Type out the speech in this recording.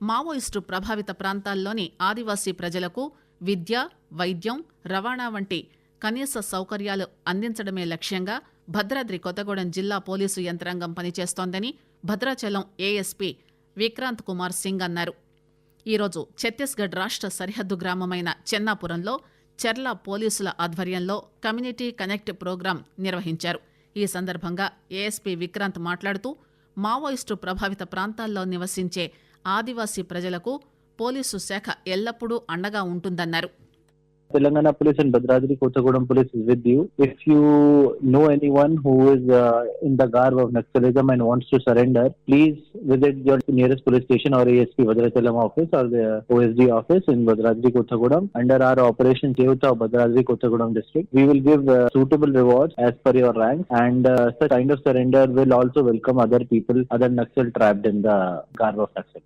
Maoist ప్రభావిత ప్రాంతాల్లోని ఆదివాసీ ప్రజలకు విద్య వైద్యం రవాణా వంటి కనీస సౌకర్యాలు అందించడమే లక్ష్యంగా భద్రాద్రి కొత్తగూడెం జిల్లా పోలీసు యంత్రాంగం పనిచేస్తోందని భద్రాచలం ఏఎస్పీ విక్రాంత్ కుమార్ సింగ్ అన్నారు. ఈరోజు ఛత్తీస్గఢ్ రాష్ట్ర సరిహద్దు గ్రామమైన చెన్నాపురంలో చెర్ల పోలీసుల ఆధ్వర్యంలో కమ్యూనిటీ కనెక్ట్ ప్రోగ్రాం నిర్వహించారు. ఈ సందర్భంగా ఏఎస్పీ విక్రాంత్ మాట్లాడుతూ మావోయిస్టు ప్రభావిత ప్రాంతాల్లో నివసించే ఆదివాసీ ప్రజలకు పోలీసు శాఖ ఎల్లప్పుడూ అండగా ఉంటుందన్నారు Telangana Police and Bhadradri Kothagudam Police is with you. If you know anyone who is uh, in the garb of Naxalism and wants to surrender, please visit your nearest police station or ASP Bhadrachalam office or the OSD office in Bhadradri Kothagudam under our Operation Cheuta of Bhadradri Kothagudam district. We will give uh, suitable rewards as per your rank and uh, such kind of surrender will also welcome other people, other Naxal trapped in the garb of Naxal.